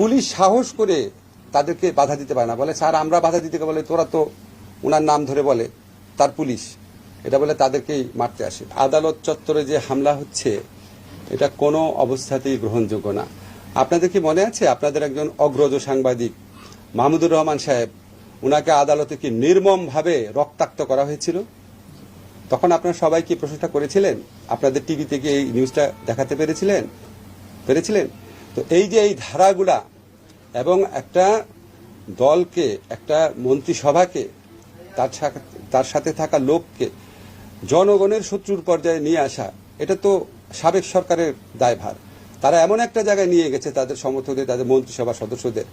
Police সাহস করে তাদেরকে বাধা দিতে পারে না। বলে, স্যার, আমরা বাধা দিতে বলে, তোরা তো ওনার নাম ধরে বলে, তার পুলিশ। এটা বলে তাদেরকেই মারতে আসে। আদালত চত্বরে যে হামলা হচ্ছে, এটা কোনো অবস্থাতেই গ্রহণযোগ্য না। আপনাদের কি মনে আছে? আপনাদের একজন অগ্রজ সাংবাদিক, মাহমুদুর রহমান সাহেব ওনাকে আদালতে কি নির্মমভাবে রক্তাক্ত করা হয়েছিল? তখন আপনারা সবাই কি প্রশ্নটা করেছিলেন? আপনাদের টিভিতে কি এই নিউজটা দেখাতে পেরেছিলেন? পেরেছিলেন? তো এই যে এই ধারাগুলা এবং একটা দলকে, একটা মন্ত্রিসভাকে, তার তার সাথে থাকা লোককে জনগণের শত্রুর পর্যায়ে নিয়ে আসা, এটা তো সাবেক সরকারের দায়ভার। তারা এমন একটা জায়গায় নিয়ে গেছে তাদের সমর্থকদের, তাদের মন্ত্রিসভা সদস্যদের,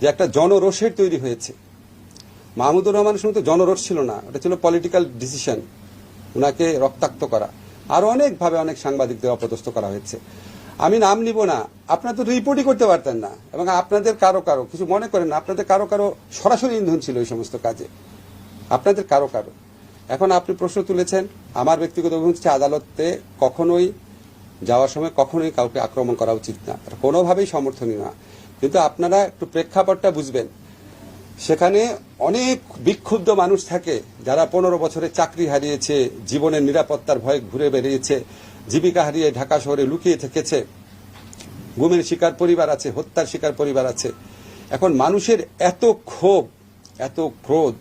যে একটা জনরোষের তৈরি হয়েছে। মাহমুদুর রহমানের সময় তো জনরোষ ছিল না, ওটা ছিল পলিটিক্যাল ডিসিশন ওনাকে রক্তাক্ত করা। আরও অনেকভাবে অনেক সাংবাদিকদের অপদস্থ করা হয়েছে। আমি নাম নিব না। আপনারা তো রিপোর্টই করতে পারতেন না। এবং আপনাদের কারও কারও, কিছু মনে করেন আপনাদের কারও কারও সরাসরি ইন্ধন ছিল এই সমস্ত কাজে। আপনাদের কারও কারও। এখন আপনি প্রশ্ন তুলেছেন, আমার ব্যক্তিগত অভিমত হচ্ছে আদালতে কখনোই যাওয়ার সময় কখনোই কাউকে আক্রমণ করা উচিত না। কোনোভাবেই সমর্থনীয় না। কিন্তু আপনারা একটু প্রেক্ষাপটটা বুঝবেন। সেখানে অনেক বিক্ষুব্ধ মানুষ থাকে, যারা পনেরো বছরে চাকরি হারিয়েছে, জীবনের নিরাপত্তার ভয়ে ঘুরে বেরিয়েছে জীবিকা হারিয়ে ঢাকা শহরে লুকিয়ে থেকেছে। গুমের শিকার পরিবার আছে, হত্যার শিকার পরিবার আছে। এখন মানুষের এত ক্ষোভ, এত ক্রোধ,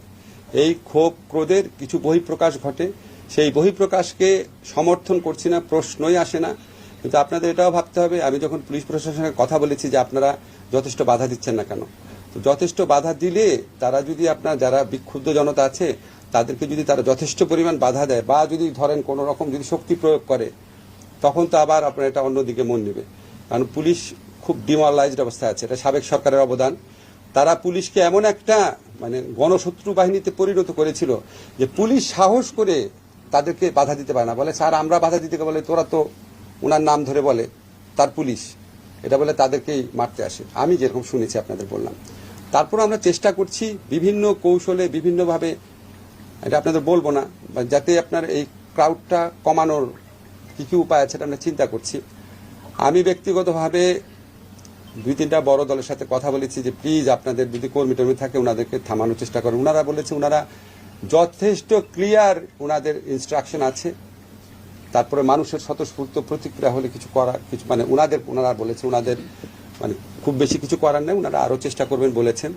এই ক্ষোভ ক্রোধের কিছু বহিঃপ্রকাশ ঘটে। সেই বহিঃপ্রকাশকে সমর্থন করছি না, প্রশ্নই আসে না। কিন্তু আপনাদের এটাও ভাবতে হবে, আমি যখন পুলিশ প্রশাসনের কথা বলেছি যে আপনারা যথেষ্ট বাধা দিচ্ছেন না কেন? তো যথেষ্ট বাধা দিলে তারা যদি আপনার যারা বিক্ষুব্ধ জনতা আছে, তাদেরকে যদি তারা যথেষ্ট পরিমাণ বাধা দেয়, বা যদি ধরেন কোনো রকম যদি শক্তি প্রয়োগ করে তখন তো আবার আপনার এটা অন্যদিকে মন নেবে। কারণ পুলিশ খুব ডিমোরালাইজড অবস্থায় আছে, এটা সাবেক সরকারের অবদান। তারা পুলিশকে এমন একটা মানে গণশত্রু বাহিনীতে পরিণত করেছিল যে পুলিশ সাহস করে তাদেরকে বাধা দিতে পারে না। বলে, স্যার, আমরা বাধা দিতে বলে, তোরা তো ওনার নাম ধরে বলে, তার পুলিশ। এটা বলে তাদেরকেই মারতে আসে। আমি যেরকম শুনেছি আপনাদের বললাম। তারপর আমরা চেষ্টা করছি বিভিন্ন কৌশলে, বিভিন্নভাবে, এটা আপনাদের বলব না যাতে আপনার এই ক্রাউডটা কমানোর কি কি উপায় আছে আমরা চিন্তা করছি। আমি ব্যক্তিগতভাবে দুই তিনটা বড় দলের সাথে কথা বলেছি যে, প্লিজ আপনাদের যদি কর্মী টর্মী থাকে ওনাদেরকে থামানোর চেষ্টা করেন। ওনারা বলেছে ওনারা যথেষ্ট ক্লিয়ার ওনাদের ইনস্ট্রাকশন আছে। তারপরে মানুষের স্বতঃস্ফূর্ত প্রতিক্রিয়া হলে কিছু করা, কিছু মানে ওনাদের ওনারা বলেছে ওনাদের মানে খুব বেশি কিছু করার নেই ওনারা আরও চেষ্টা করবেন বলেছেন।